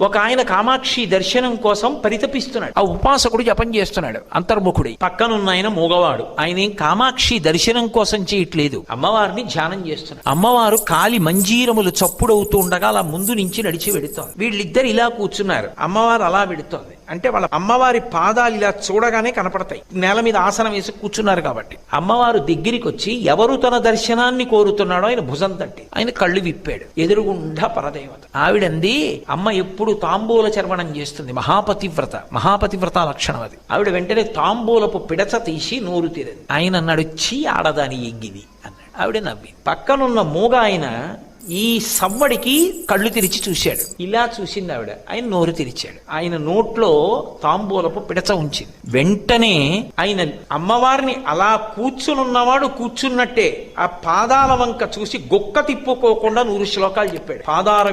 ఒక ఆయన కామాక్షి దర్శనం కోసం పరితపిస్తున్నాడు. ఆ ఉపాసకుడు జపం చేస్తున్నాడు అంతర్ముఖుడి. పక్కనున్న ఆయన మూగవాడు. ఆయన ఏం కామాక్షి దర్శనం కోసం చేయట్లేదు. అమ్మవారిని ధ్యానం చేస్తున్నాడు. అమ్మవారు కాలి మంజీరములు చప్పుడవుతూ ఉండగా అలా ముందు నుంచి నడిచి వెడుతోంది. వీళ్ళిద్దరు ఇలా కూర్చున్నారు. అమ్మవారు అలా వెడుతోంది. అంటే వాళ్ళ అమ్మవారి పాదాలు ఇలా చూడగానే కనపడతాయి. నేల మీద ఆసనం వేసి కూర్చున్నారు కాబట్టి. అమ్మవారు దగ్గరికి వచ్చి ఎవరు తన దర్శనాన్ని కోరుతున్నాడో ఆయన భుజం తట్టి ఆయన కళ్ళు విప్పాడు. ఎదురుగుండా పరదేవత. ఆవిడంది అమ్మ ఎప్పుడు తాంబూల చర్వణం చేస్తుంది? మహాపతివ్రత మహాపతివ్రత లక్షణం అది. ఆవిడ వెంటనే తాంబూలపు పిడచ తీసి నోరు తీరది. ఆయన అన్నాడు చీ ఆడదాని ఎగ్గిది. అన్నాడు. ఆవిడ నవ్వి పక్కనున్న మూగ ఆయన ఈ సవ్వడికి కళ్ళు తెరిచి చూశాడు. ఇలా చూసింది ఆవిడ. ఆయన నోరు తెరిచాడు. ఆయన నోట్లో తాంబూలపు పిడచ ఉంచింది. వెంటనే ఆయన అమ్మవారిని అలా కూర్చునున్నవాడు కూర్చున్నట్టే ఆ పాదాల వంక చూసి గొక్క తిప్పుకోకుండా నూరు శ్లోకాలు చెప్పాడు. పాదాల